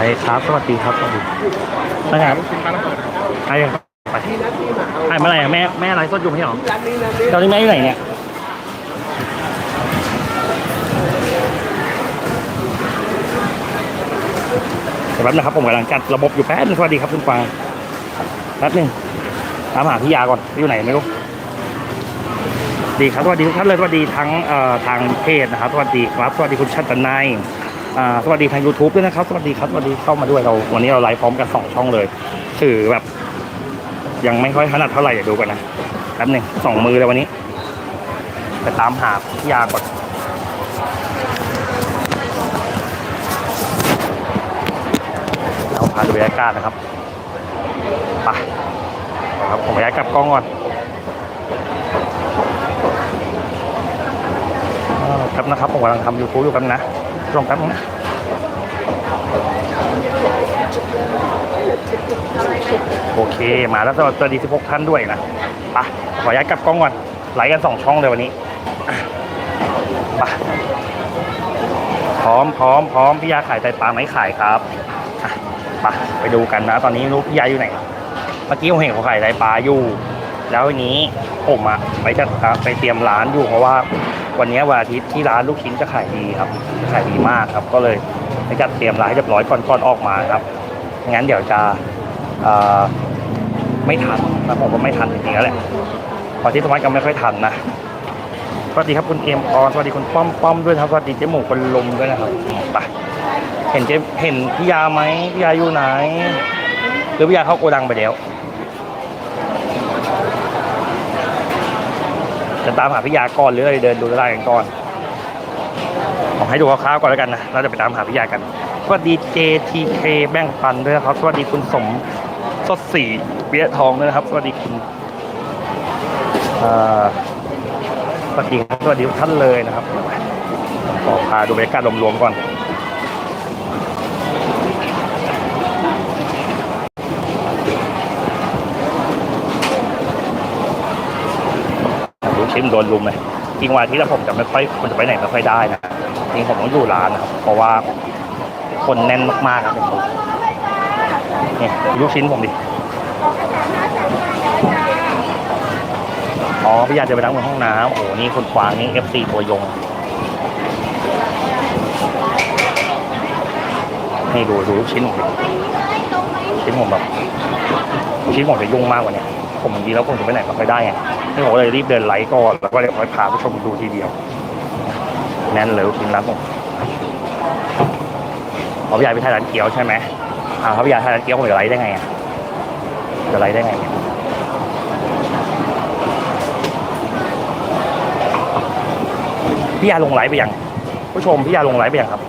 ไปครับสวัสดีครับสวัสดีนะครับไปยังครับไปไปเมื่อไหร่อะแม่แม่ไลฟ์สดอยู่ไม่ใช่หรอตอนนี้แม่อยู่ไหนเนี่ยเดี๋ยวแป๊บนะครับผมกำลังจัดระบบอยู่แป๊บนึงสวัสดีครับคุณฟางแป๊บนึงตามหาพี่ยาก่อนอยู่ไหนไม่รู้ดีครับสวัสดีทุกท่านเลยสวัสดีทั้งเอ่อทางเพจนะครับสวัสดีครับสวัสดีคุณชัตนายอ่า สวัสดีทาง YouTube ด้วยนะครับ สวัสดีครับสวัสดีเข้ามาด้วยเรา วันนี้เราไลฟ์พร้อมกันสองช่องเลยถือแบบ ยังไม่ค่อยถนัดเท่าไหร่เดี๋ยวดูกันนะแป๊บหนึ่งสองมือเลยวันนี้ไปตามหาพี่ยาก่อนเราพาดูบรรยากาศนะครับไปครับผมย้ายกลับกล้องก่อนเอ่อแป๊บนะครับผมกำลังทำยูทูบอยู่แป๊บนะ ลองแป๊บนึงนะโอเค มาแล้วสวัสดี16ท่านด้วยนะไปะขอย้ายกลับกล้องก่อนไลกัน2ช่องเลยวันนี้ไปะพร้อมพร้อมพร้อมพี่ยาขายไตปลาไหมขายครับไปะไปดูกันนะ ตอนนี้ลูกพี่ยาอยู่ไหน เมื่อกี้ผมเห็นเขาขายไตปลาอยู่ แล้ววันนี้ผมอะไปจัดไปเตรียมร้านอยู่เพราะว่า วันนี้วันอาทิตย์ที่ร้านลูกชิ้นจะขายดีครับจะขายดีมากครับ ก็เลยไปจัดเตรียมร้านให้เรียบร้อยก่อนก่อนออกมาครับงั้นเดี๋ยวจะไม่ทันนะผมก็ไม่ทันจริงๆแล้วแหละพอที่สมัยก็ไม่ค่อยทันนะสวัสดีครับคุณเอ็มออนสวัสดีคุณป้อมป้อมด้วยครับสวัสดีเจ๊หมูคนลมด้วยนะครับไปเห็นเจ๊เห็นพี่ยาไหมพี่ยาอยู่ไหน หรือพี่ยาเข้าโกดังไปแล้ว จะตามหาพิยาก่อนหรืออะไรเดินดูตลาดกันก่อนผมให้ดูคร่าวๆก่อนแล้วกันนะเราจะไปตามหาพิยากันสวัสดี JTK แบ่งปันด้วยนะครับ สวัสดีคุณสมสดสีเบี้ยทองด้วยนะครับ สวัสดีคุณสวัสดีสวัสดีทุกท่านเลยนะครับขอพาดูบรรยากาศรวมๆก่อน ลูกชิ้นโดนลุมเลยจริงวันที่แล้วผมจะไม่ค่อยคนจะไปไหนไม่ค่อยได้นะจริงผมต้องอยู่ร้านนะครับเพราะว่าคนแน่นมากๆครับผมนี่ลูกชิ้นผมดิอ๋อพี่ยาจะไปล้างมือห้องน้ำโอ้โหนี่คุณควางนี่ FC ตัวยงนี่ดูดูลูกชิ้นผมดิชิ้นผมแบบชิ้นผมจะยุ่งมากกว่านี้ ผมจริงๆแล้วผมจะไปไหนไม่ค่อยได้ไงนี่ผมก็เลยรีบเดินไลฟ์ก่อนแล้วก็เดี๋ยวค่อยพาผู้ชมดูทีเดียวแน่นเลยกินร้านผมเอาพี่ยาไปทานร้านเกี๊ยวใช่ไหมอ่าเขาพี่ยาทานร้านเกี๊ยวผมจะไลฟ์ได้ไงอะจะไลฟ์ได้ไงพี่ยาลงไลฟ์ไปยังผู้ชมพี่ยาลงไลฟ์ไปยังครับ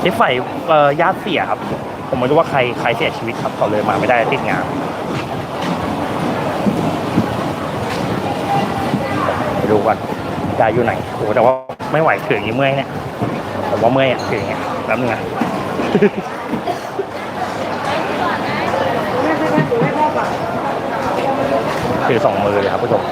เจ๊ไฝเอ่อญาติเสียครับ ผมไม่รู้ว่าใครใครเสียชีวิตครับเขาเลยมาไม่ได้ติดงาน ไป ดูก่อนยายอยู่ไหนโอ้โหแต่ว่าไม่ไหวถืออย่างนี้เมื่อยเนี่ยผมว่าเมื่อยอะถืออย่างเงี้ยแป๊บนึงนะถือสองมือเลยครับผู้ชม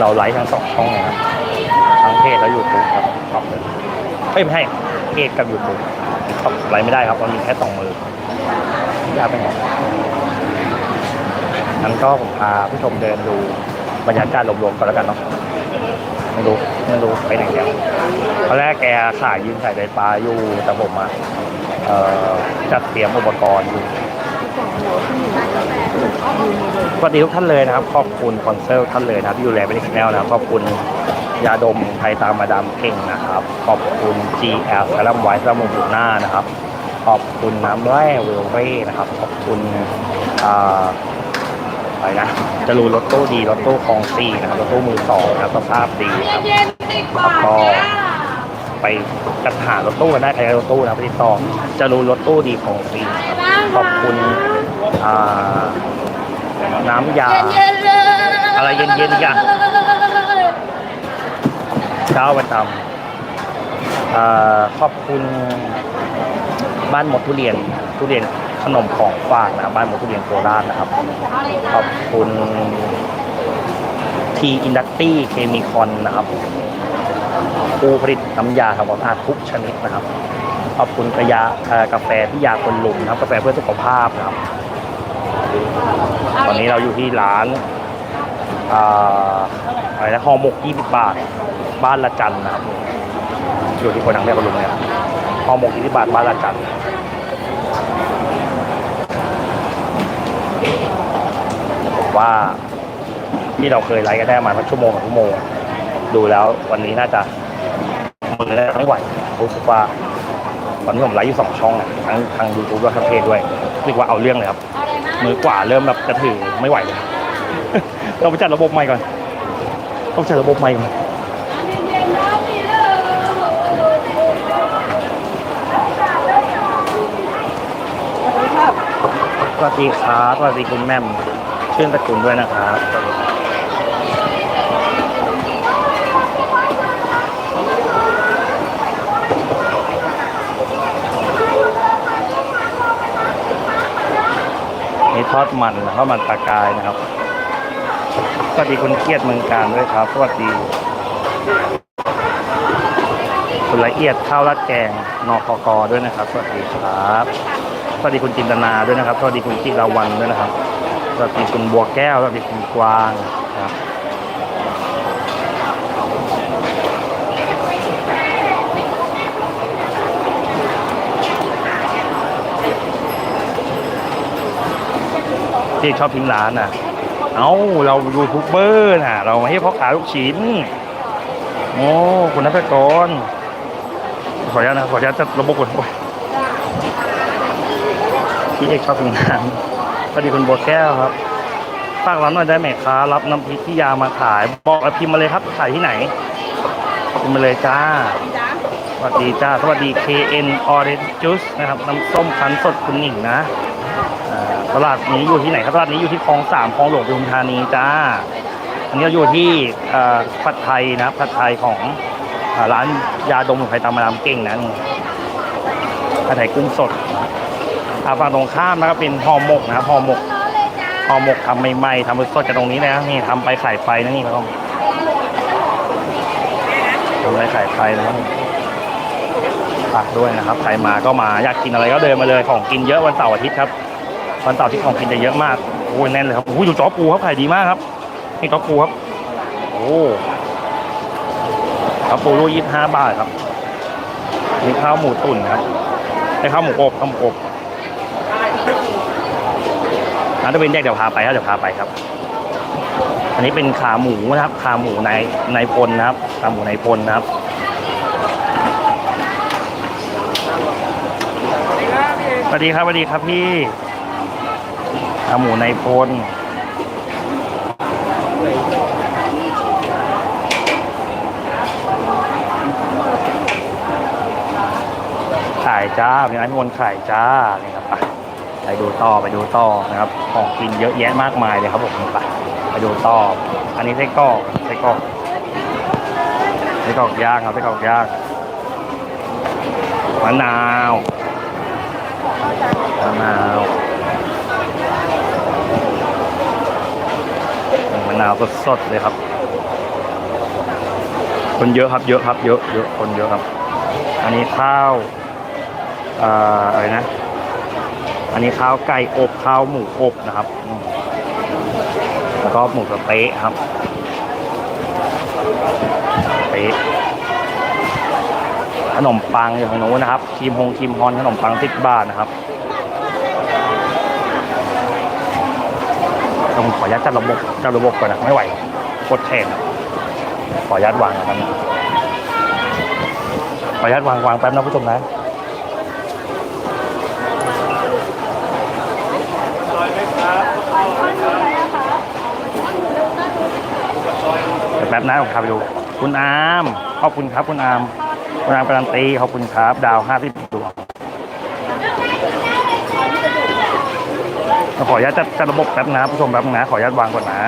เราไลฟ์ทั้งสองช่องเลยครับทั้งเพจและยูทูบครับตอบเลยเอ้ยไม่ใช่เพจกับยูทูบตอบไลฟ์ไม่ได้ครับมันมีแค่สองมือยากไปไหนงั้นก็ผมพาผู้ชมเดินดูบรรยากาศรวมๆก่อนแล้วกันเนาะ ไม่รู้ไม่รู้ไปไหนแล้วตอนแรกแกขายยืนใส่ใจปลาอยู่แต่ผมอะเอ่อจัดเตรียมอุปกรณ์อยู่สวัสดีทุกท่านเลยนะครับ ขอบคุณคอนเซิลท่านเลยนะครับที่ดูแลเป็นชแนลนะครับขอบคุณยาดมไทยตามมาดามเก่งนะครับ ขอบคุณ GL สลัมไวท์สลัมบุหน้านะครับ ขอบคุณน้ำแร่เวลเร่นะครับ ขอบคุณอ่า ไปนะ จะรู้รถตู้ดีรถตู้คลองซีนะครับรถตู้มือสองนะครับสภาพดีครับเย็นๆดีกว่าก็จ้าไปจัดหารถตู้กันได้ใครรถตู้นะไปติดต่อจะรู้รถตู้ดีคลองซีครับขอบคุณอ่าน้ำยาเย็นๆเยอะไรเย็นๆกอะเช้าประจำขอบคุณบ้านหมดทุเรียนทุเรียน ขนมของฝากนะครับบ้านหมดทุเรียนโคราชนะครับ ขอบคุณทีอินดัสตี้เคมีคอนนะครับผู้ผลิตน้ำยาทำความสะอาดทุกชนิดนะครับ ขอบคุณกระยากาแฟที่ยาคนลุมนะครับ กาแฟเพื่อสุขภาพนะครับ ตอนนี้เราอยู่ที่ร้านอะไรนะห่อหมก20บาท บ้านละจันนะครับ อยู่ที่คนนังแม่คนลุมเนี่ยห่อหมก20บาทบ้านละจันผม ว่าที่เราเคยไลฟ์กันได้ประมาณสักชั่วโมงสองชั่วโมง ดูแล้ววันนี้น่าจะมือไม่ไหวรู้สึกว่าตอนนี้ผมไลฟ์อยู่สองช่องทั้งทางยูทูบและทางเพจด้วยรู้สึกว่าเอาเรื่องเลยครับ มือกว่าเริ่มแบบจะถือไม่ไหวเลยเราไปจัดระบบใหม่ก่อน ต้องจัดระบบใหม่ก่อน สวัสดีครับสวัสดีคุณแม่มชื่นตระกูลด้วยนะครับนี่ทอดมันทอดมันปลากายนะครับ สวัสดีคุณเครียดเมืองการด้วยครับ สวัสดี คุณละเอียดข้าวราดแกงนอคกด้วยนะครับ สวัสดีครับ สวัสดีคุณจินตนาด้วยนะครับสวัสดีคุณจิราวันด้วยนะครับสวัสดีคุณบัวแก้วสวัสดีคุณกวางครับที่ชอบทิ้งร้านน่ะ เอ้า เรายูทูบเบอร์น่ะ เราไม่ใช่พ่อค้าลูกชิ้น โอ้ คุณนัทกร ขออนุญาตนะ ขออนุญาตจะระบบกดโอ้ พี่เอกชอบทิ้งร้านสวัสดีคุณบัวแก้วครับฝากร้านหน่อยได้ไหมคะรับน้ำพริกที่ยามาขาย บอกพิมพ์มาเลยครับขายที่ไหนพิมพ์มาเลยจ้าสวัสดีจ้าสวัสดี KN Orange Juice นะครับน้ำส้มคั้นสดคุณหนิงนะตลาดนี้อยู่ที่ไหนครับตลาดนี้อยู่ที่คลองสามคลองหลวงปทุมธานีจ้าอันนี้เราอยู่ที่อ่อผัดไทยนะผัดไทยของอร้านยาดมของไทยตามมาดามเก่งนะนี่ผัดไทยกุ้งสดาฝั่งตรงข้ามนะครับเป็นห่อหมกนะครับห่อหมกห่อหมกทำใหม่ๆทำสดๆจากตรงนี้นะนี่ทำไปขายไปนะนี่ครับทำไปขายไปนะครับฝากด้วยนะครับใครมาก็มาอยากกินอะไรก็เดินมาเลยของกินเยอะวันเสาร์อาทิตย์ครับวันเสาร์อาที่ของกินจะเยอะมากโอ้ยแน่นเลยครับโอ้ยดูจ้อปูครับขายดีมากครับนี่ต๊อปูครับโอ้ต๊อปูรูยี่ห้าบาทครับนี่ข้าวหมูตุ๋นครับนี่ข้าวหมูอบข้าวหมูอบร้านตะเวนแยกเดี๋ยวพาไปครับเดี๋ยวพาไปครับ อันนี้เป็นขาหมูนะครับ ขาหมูในในพลนะครับ ขาหมูในพลนะครับสวัสดีครับสวัสดีครับพี่ขาหมูในพลขายจ้ามีร้านมนขายจ้านี่ครับ ไปดูต่อไปดูต่อนะครับ ของกินเยอะแยะมากมายเลยครับผมไปไปดูต่อ อันนี้ไส้กรอกไส้กรอกไส้กรอกย่างครับไส้กรอกย่างมะนาวมะนาวมะนาวสดๆเลยครับ คนเยอะครับเยอะครับเยอะเยอะคนเยอะครับ อันนี้ข้าวอ่ออะไรนะ อันนี้ข้าวไก่อบข้าวหมูอบนะครับแล้วก็หมูสะเต๊ะครับเต๊ะขนมปังอยู่ทางโน้นนะครับครีมฮงครีมฮอนขนมปังสิบบาทนะครับผมขออนุญาตจัดระบบจัดระบบก่อนนะไม่ไหวโคตรแทนขออนุญาตวางนะครับขออนุญาตวางวางแป๊บนะผู้ชมนะเดี๋ยว แป๊บนะผมพาไปดู คุณอามขอบคุณครับ คุณอามคุณอามการันตีขอบคุณครับ ดาวห้าสิบดวงขออนุญาตจัดจัดระบบแป๊บนะผู้ชมแป๊บนะขออนุญาตวางก่อนนะ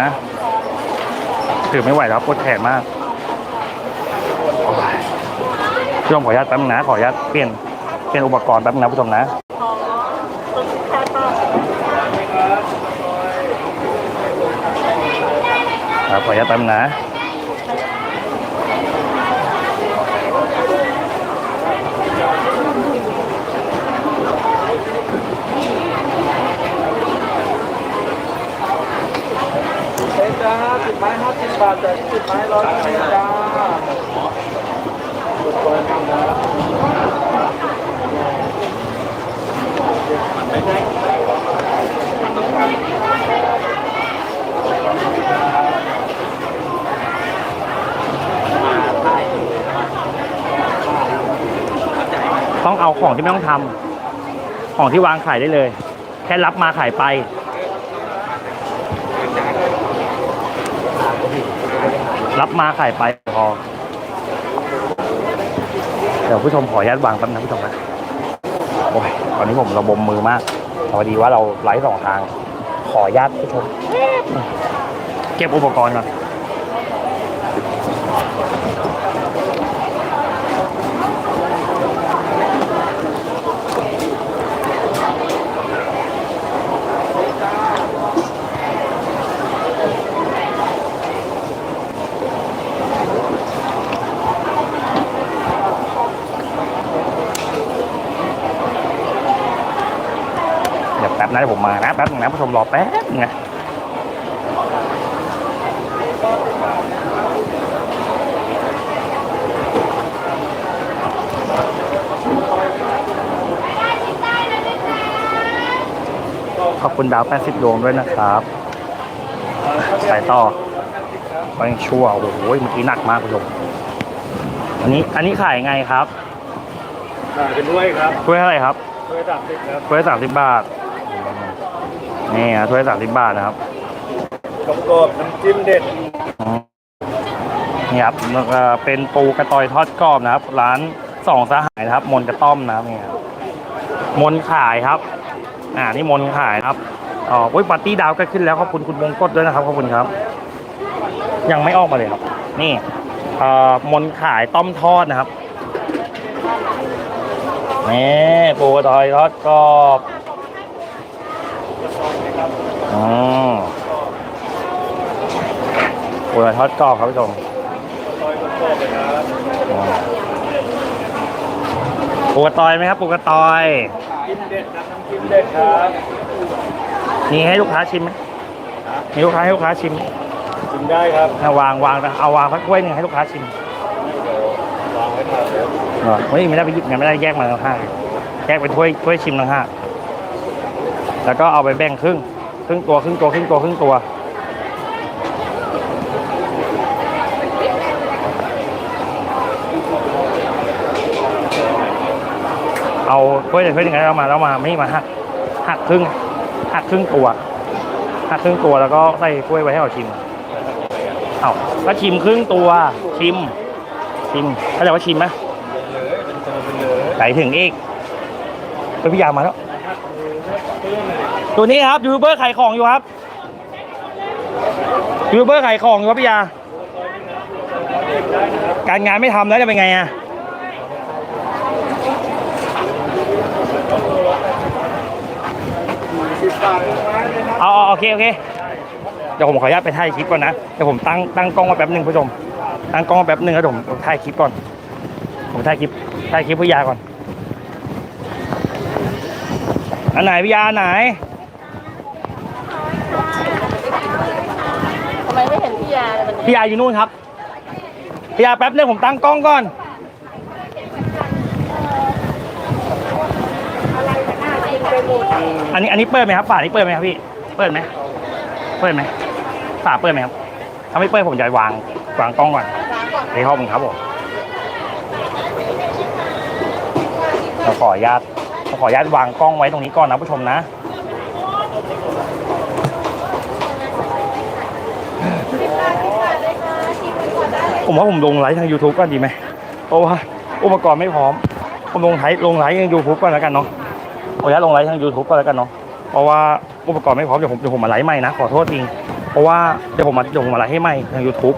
ถือไม่ไหวแล้วปวดแขนมากผู้ชมขออนุญาตแป๊บนะขออนุญาตเปลี่ยนเปลี่ยนอุปกรณ์แป๊บนึงนะผู้ชมนะ ครับขออนุญาตแป๊นะจติบไม่ห้าสิบบาทแต่สิบไม้ร้อยสิบจ้า ต้องเอาของที่ไม่ต้องทำของที่วางขายได้เลย แค่รับมาขายไป รับมาขายไปพอเดี๋ยวผู้ชมขออนุญาตวางแป๊บนะผู้ชมนะโอ้ยตอนนี้ผมระบมมือมากพอดีว่าเราไลฟ์สองทาง ขออนุญาตผู้ชม เก็บอุปกรณ์ก่อน เดี๋ยวแป๊บนะเดี๋ยวผมมานะแป๊บนึงนะผู้ชมรอแป๊บนึงนะขอบคุณดาว 80 ดวงด้วยนะครับ สายต่อไปชั่ว โอ้โห เมื่อกี้หนักมากผู้ชมอันนี้ อันนี้ขายไงครับขายเป็นด้วยครับถ้วยเท่าไหร่ครับด้วยสามสิบครับถ้วยสามสิบบาท นี่นะถ้วยสามสิบบาทนะครับกรอบๆน้ำจิ้มเด็ดอืมนี่ครับแล้วก็เป็นปูกระตอยทอดกรอบนะครับ ร้านสองสหายนะครับ มนกระต้อมนะครับนี่ครับมนขายครับ อ่านี่มนขายครับอ๋อโอ้ยปาร์ตี้ดาวก็ขึ้นแล้วขอบคุณคุณมงกฎด้วยนะครับขอบคุณครับ ยังไม่ออกมาเลยครับ นี่เอ่อมนขายต้อมทอดนะครับนี่ปูกระตอยทอดกรอบ อืมปูกระตอยทอดกรอบครับผู้ชมซอยกรอบๆเลยครับปูกระตอยไหมครับปูกระตอยจิ้มเด็ดนะน้ำจิ้มเด็ดครับมีให้ลูกค้าชิมไหมมีลูกค้าให้ลูกค้าชิมไหมชิมได้ครับอะวางวางนะเอาวางสักถ้วยหนึงให้ลูกค้าชิมเดี๋ยววางไว้ทานเลยเหรอไม่ไม่ได้ไปหยิบไงไม่ได้แยกมาทั้งห้าแยกเป็นถ้วยถ้วยชิมทั้งห้าแล้วก็เอาไปแบ่งครึ่ง ครึ่งตัวครึ่งตัวครึ่งตัวครึ่งตัวเอาถ้วยหนึ่งถ้วยหนึ่งแล้วมาแล้วมาไม่มาหักหักครึ่งหักครึ่งตัวหักครึ่งตัวแล้วก็ใส่ถ้วยไว้ให้เราชิมเอาก็ชิมครึ่งตัวชิมชิมเข้าใจว่าชิมไหมเลยเป็นตัวเป็นเลถึงอีกเป็นพี่ยามาแล้ว ตัวนี้ครับยูทูบเบอร์ขายของอยู่ครับยูทูบเบอร์ขายของอยู่ครับพี่ยา การงานไม่ทำแล้วจะเป็นไงอะเอาโอเคโอเคเดี๋ยวผมขออนุญาตไปถ่ายคลิปก่อนนะเดี๋ยวผมตั้งตั้งกล้องมาแป๊บหนึ่งผู้ชมตั้งกล้องมาแป๊บหนึ่งแล้วเดี๋ยวผมถ่ายคลิปก่อน ผมถ่ายคลิปถ่ายคลิปพี่ยาก่อนอันไหนพี่ยาไหน ทำไมไม่เห็นพี่ยาเลยวันนี้ พี่ยาอยู่นู่นครับ พี่ยาแป๊บนึงผมตั้งกล้องก่อน อันนี้อันนี้เปิดไหมครับฝานี้เปิดไหมครับพี่ เปิดไหม เปิดไหมฝาเปิดไหมครับถ้าไม่เปิดผมจะวางวางกล้องก่อนในห้องครับผมเราขออนุญาตเราขออนุญาตวางกล้องไว้ตรงนี้ก่อนนะผู้ชมนะ ผมว่าผมลงไลฟ์ทาง YouTube ก็ดีไหมเพราะว่าอุปกรณ์ไม่พร้อม ผมลงไลฟ์ลงไลฟ์ทาง YouTube ก็แล้วกันเนาะขออนุญาตลงไลฟ์ทาง YouTube ก็แล้วกันเนาะเพราะว่าอุปกรณ์ไม่พร้อมเดี๋ยวผมเดี๋ยวผมมาไลฟ์ใหม่นะขอโทษจริงเพราะว่าเดี๋ยวผมมาเดี๋ยวผมมาไลฟ์ให้ใหม่ทาง YouTube